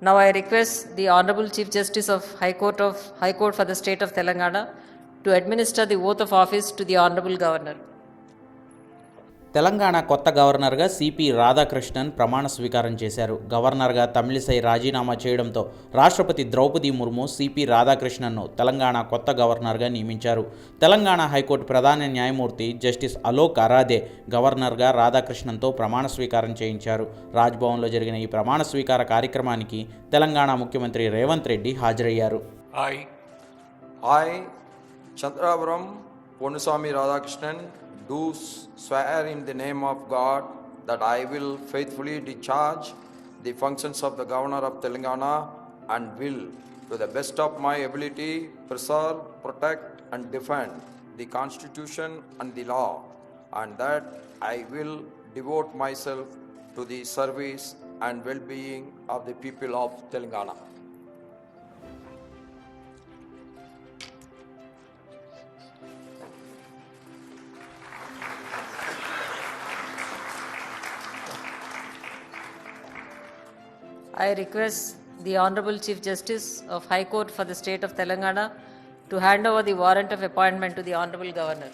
Now I request the Honorable Chief Justice of High Court of High Court for the State of Telangana to administer the oath of office to the Honorable Governor. Telangana కొత్త గవర్నర్గా CP Radhakrishnan ప్రమాణ స్వీకారం చేశారు. గవర్నర్గా తమిళిసై రాజీనామా చేయడంతో రాష్ట్రపతి Droupadi Murmu CP రాధాకృష్ణన్ను తెలంగాణ కొత్త గవర్నర్గా నియమించారు. తెలంగాణ హైకోర్టు ప్రధాన న్యాయమూర్తి జస్టిస్ అలోక్ అరాదే గవర్నర్గా రాధాకృష్ణన్తో ప్రమాణ స్వీకారం చేయించారు. రాజ్భవన్లో జరిగిన ఈ ప్రమాణ స్వీకార కార్యక్రమానికి తెలంగాణ ముఖ్యమంత్రి రేవంత్ రెడ్డి హాజరయ్యారు. Chandrapuram Ponnuswamy Radhakrishnan do swear in the name of God that I will faithfully discharge the functions of the Governor of Telangana and will, to the best of my ability, preserve, protect, and defend the Constitution and the law, and that I will devote myself to the service and well being of the people of Telangana. I request the Honorable Chief Justice of High Court for the State of Telangana to hand over the warrant of appointment to the Honorable Governor.